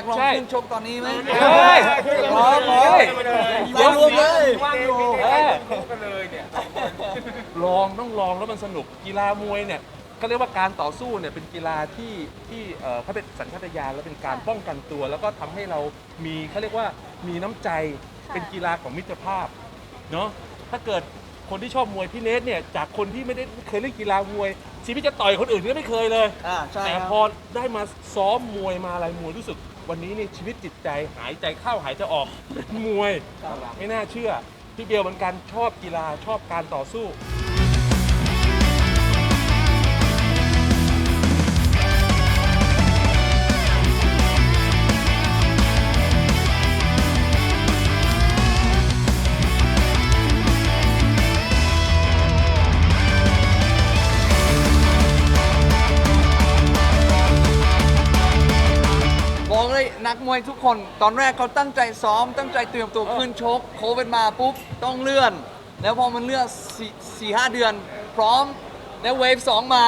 อยากอยากลองใช่ขึ้นชกตอนนี้ไหมเฮ้ยลองลองเดี๋ยวรวมเลยว่างอยู่เออกันเลยเนี่ยลองต้องลองแล้วมันสนุกกีฬามวยเนี่ยเขาเรียกว่าการต่อสู้เนี่ยเป็นกีฬาที่ที่เอ่อเขาเป็นสัญชาตญาณและเป็นการป้องกันตัว แล้วก็ทำให้เรามีเขาเรียกว่ามีน้ำใจเป็นกีฬาของมิตรภาพเนาะถ้าเกิดคนที่ชอบมวยพี่เนทเนี่ยจากคนที่ไม่ได้เคยเล่นกีฬามวย ชีวิตจะต่อยคนอื่นก็ไม่เคยเลย อ่าใช่แต่ครับพอได้มาซ้อมมวยมาอะไรมวยรู้สึก วันนี้นี่ชีวิตจิตใจหายใจเข้าหายใจออกเป็นมวยไม่น่าเชื่อ พี่เบลเหมือนกันชอบกีฬาชอบการต่อสู้ นักมวยทุกคน ตอนแรกเขาตั้งใจซ้อม ตั้งใจเตรียมตัวขึ้นชกโควิดมาปุ๊บต้องเลื่อน แล้วพอมันเลื่อนสี่สี่ห้าเดือน พร้อมแล้วเวฟสองมา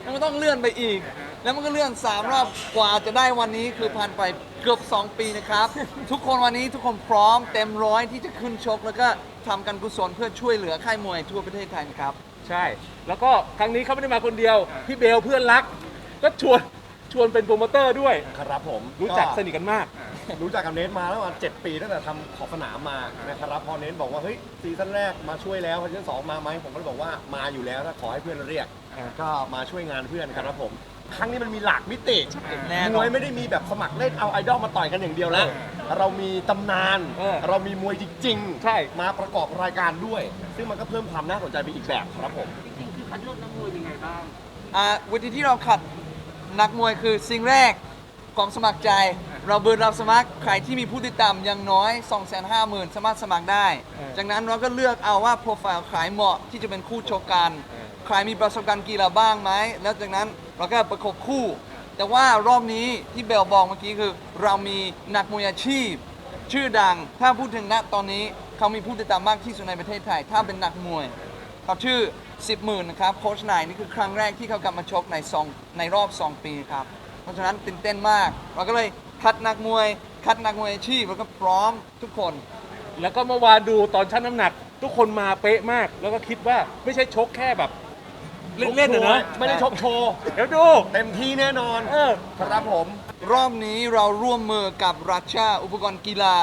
แล้วมันต้องเลื่อนไปอีก แล้วมันก็เลื่อนสามรอบกว่าจะได้วันนี้คือผ่านไปเกือบ 2 ปีนะครับ ทุกคนวันนี้ทุกคนพร้อมเต็มร้อยที่จะขึ้นชก แล้วก็ทำการกุศลเพื่อช่วยเหลือค่ายมวยทั่วประเทศไทยนะครับ ใช่ แล้วก็ครั้งนี้เขาไม่ได้มาคนเดียว พี่เบลเพื่อนรัก ก็ชวน วนเป็นโปรโมเตอร์ด้วย ครับผมรู้จักสนิทกันมาก รู้จักกับเนทมาแล้วประมาณเจ็ดปีตั้งแต่ทำขอบสนามมานะครับพอเนทบอกว่าเฮ้ยซีซั่นแรกมาช่วยแล้วซีซั่นสองมาไหมผมก็เลยบอกว่ามาอยู่แล้วถ้าขอให้เพื่อนเรียกอ่าก็มาช่วยงานเพื่อนครับผมครั้งนี้มันมีหลากมิติแน่นอนมวยไม่ได้มีแบบสมัครเล่นเอาไอดอลมาต่อยกันอย่างเดียวแล้ว เรามีตำนานเออเรามีมวยจริงใช่มาประกอบรายการด้วย ซึ่งมันก็เพิ่มความน่าสนใจไปอีกแบบครับผมอ่าวิธีที่เราขัด นักมวยคือสิ่งแรกความสมัครใจ เราเบิร์รับสมัคร ใครที่มีผู้ติดตามอย่างน้อย 2 5 0 0 0 0 สามารถสมัครได้ จากนั้นเราก็เลือกเอาว่าโปรไฟล์ใครเหมาะที่จะเป็นคู่ชกกัน ใครมีประสบการณ์กีฬาบ้างไหม แล้วจากนั้นเราก็ประกบคู่ แต่ว่ารอบนี้ที่เบลบอกเมื่อกี้คือ เรามีนักมวยอาชีพ ชื่อดัง ถ้าพูดถึงณตอนนี้เขามีผู้ติดตามมากที่สุดในประเทศไทย ถ้าเป็นนักมวย เขาชื่อ 10หมื่นนะครับโค้ชนายนี่คือครั้งแรกที่เขากลับมาชกในซองในรอบ 2 ปีครับเพราะฉะนั้นตื่นเต้นมาก เราก็เลยคัดนักมวย คัดนักมวยอาชีพแล้วก็พร้อมทุกคน แล้วก็เมื่อวานดูตอนชั่งน้ำหนัก ทุกคนมาเป๊ะมาก แล้วก็คิดว่าไม่ใช่ชกแค่แบบ เล่นๆนะเนอะไม่ได้ชกโชว์เดี๋ยวดู เต็มที่แน่นอน เออ ครับผม รอบนี้เราร่วมมือกับรัชชาอุปกรณ์กีฬา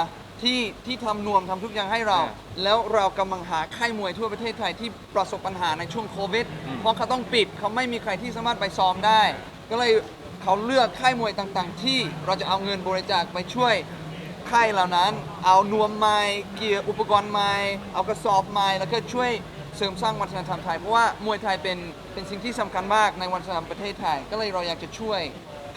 ที่ที่ทำนวมทำทุกอย่างให้เรา อ่าแล้วเรากำลังหาค่ายมวยทั่วประเทศไทยที่ประสบปัญหาในช่วงโควิดเพราะเขาต้องปิดเขาไม่มีใครที่สามารถไปซ้อมได้ ก็เลยเขาเลือกค่ายมวยต่างๆ ที่เราจะเอาเงินบริจาคไปช่วยค่ายเหล่านั้น เอานวมไม้เกียร์อุปกรณ์ไม้เอากระสอบไม้แล้วก็ช่วยเสริมสร้างวัฒนธรรมไทยเพราะว่ามวยไทยเป็นเป็นสิ่งที่สำคัญมากในวัฒนธรรมประเทศไทย ก็เลยเราอยากจะช่วย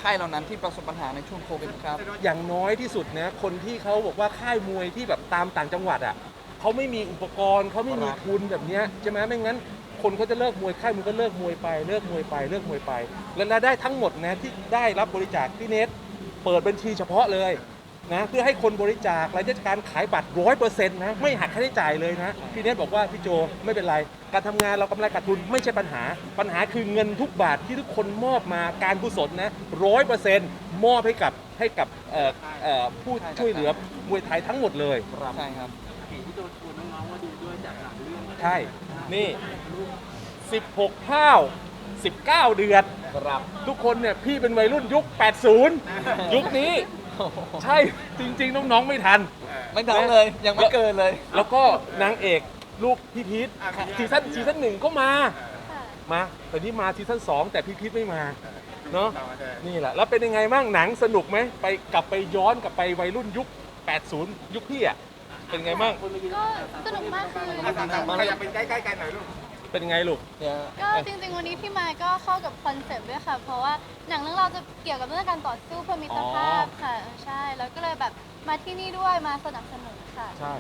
ค่ายเหล่านั้นที่ประสบปัญหาในช่วงโควิดครับอย่างน้อยที่สุดนะคนที่เขาบอกว่าค่ายมวยที่แบบตามต่างจังหวัดอะเขาไม่มีอุปกรณ์เขาไม่มีทุนแบบนี้ใช่ไหมไม่งั้น คนเขาจะเลิกมวยค่ายมวยก็เลิกมวยไปเลิกมวยไปเลิกมวยไป และรายได้ทั้งหมดนะที่ได้รับบริจาคพี่เนทเปิดบัญชีเฉพาะเลย นะเพื่อให้คนบริจาครายได้จากการขายบัตรร้อยเปอร์เซ็นต์นะไม่หักค่าใช้จ่ายเลยนะพี่เนทบอกว่าพี่โจไม่เป็นไร การทำงานเรากำไรขาดทุนไม่ใช่ปัญหา ปัญหาคือเงินทุกบาทที่ทุกคนมอบมาการกุศลนะร้อยเปอร์เซ็นต์มอบให้กับให้กับเอ่อเอ่อผู้ช่วยเหลือมวยไทยทั้งหมดเลย ใช่ครับใช่ นี่ 16ข้าว 19 เดือน ครับ ทุกคนเนี่ย พี่เป็นวัยรุ่นยุค 80 ยุคนี้ ใช่จริง ๆ น้องๆไม่ทัน ไม่ทันเลย ยังไม่เกินเลย แล้วก็นางเอกลูกพี่พีทซีซั่นซีซั่นหนึ่งก็มามาแต่นี่มาซีซั่นสองแต่พี่พีทไม่มา เนาะนี่แหละ แล้วเป็นยังไงบ้างหนังสนุกไหมไปกลับไปย้อนกลับไปวัยรุ่นยุค 80 ยุคพี่อะเป็นไงบ้าง ก็สนุกมากคือมาอยากเป็นใกล้ๆกันหน่อยลูก เป็นยังไงลูกก็จริงๆ วันนี้พี่มายก็เข้ากับคอนเซปต์ด้วยค่ะ เพราะว่าหนังเรื่องเราจะเกี่ยวกับเรื่องการต่อสู้เพื่อมิตรภาพค่ะใช่ แล้วก็เลยแบบมาที่นี่ด้วยมาสนับสนุนค่ะ ใช่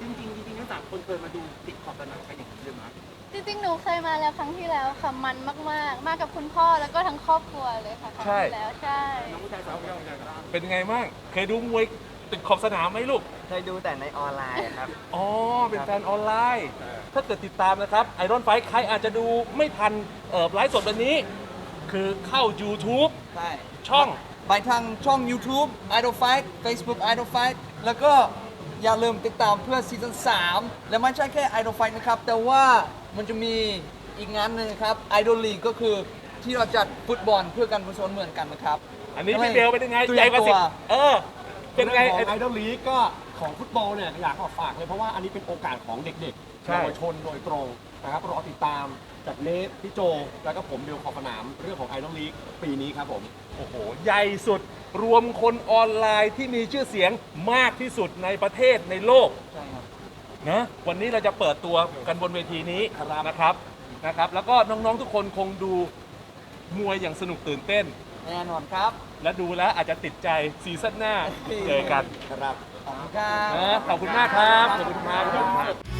จริงๆจริงๆทั้งสามคนเคยมาดูติดขอบสนามกันอย่างนี้เลยมั้ยจริงๆ หนูเคยมาแล้วครั้งที่แล้วค่ะมันมากๆ มากับคุณพ่อแล้วก็ทั้งครอบครัวเลยค่ะครั้งที่แล้วใช่ น้องผู้ชายสาวผู้ชายผู้ชายบ้างเป็นยังไงบ้างเคยดูมวย ติดขอบสนามไหมลูก เคยดูแต่ในออนไลน์ครับ อ๋อ เป็นแฟนออนไลน์ ถ้าเกิดติดตามนะครับไอรอนไฟใครอาจจะดูไม่ทันเอ่อไลฟ์สดวันนี้ คือเข้า YouTube ใช่ช่อง ไปทางช่อง YouTube Idol Fight Facebook Idol Fight แล้วก็อย่าลืมติดตามเพื่อซีซั่น3 และไม่ใช่แค่ Idol Fight นะครับ แต่ว่ามันจะมีอีกงานหนึ่งครับ Idol League ก็คือที่เราจัดฟุตบอลเพื่อการกุศลเหมือนกันนะครับ อันนี้พี่เบลเป็นยังไงเตรีใหยญ่มกว่าตัสิวบเออ เป็นไงของไอ้ไอดอลลีกก็ของฟุตบอลเนี่ยอยากขอฝากเลยเพราะว่าอันนี้เป็นโอกาสของเด็กๆใช่เยาวชนโดยตรงนะครับรอติดตามจากเนทพี่โจ แล้วก็ผมเบลขอบสนามเรื่องของไอดอลลีกปีนี้ครับผมโอ้โหใหญ่สุดรวมคนออนไลน์ที่มีชื่อเสียงมากที่สุดในประเทศในโลกใช่ครับนะวันนี้เราจะเปิดตัวกันบนเวทีนี้นะครับนะครับ แล้วก็น้องๆทุกคนคงดูมวยอย่างสนุกตื่นเต้น แน่นอนครับ และดูแล้วอาจจะติดใจซีซั่นหน้าเจอกันครับ ขอบคุณครับนะขอบคุณมากครับ ขอบคุณมากขอบคุณมาก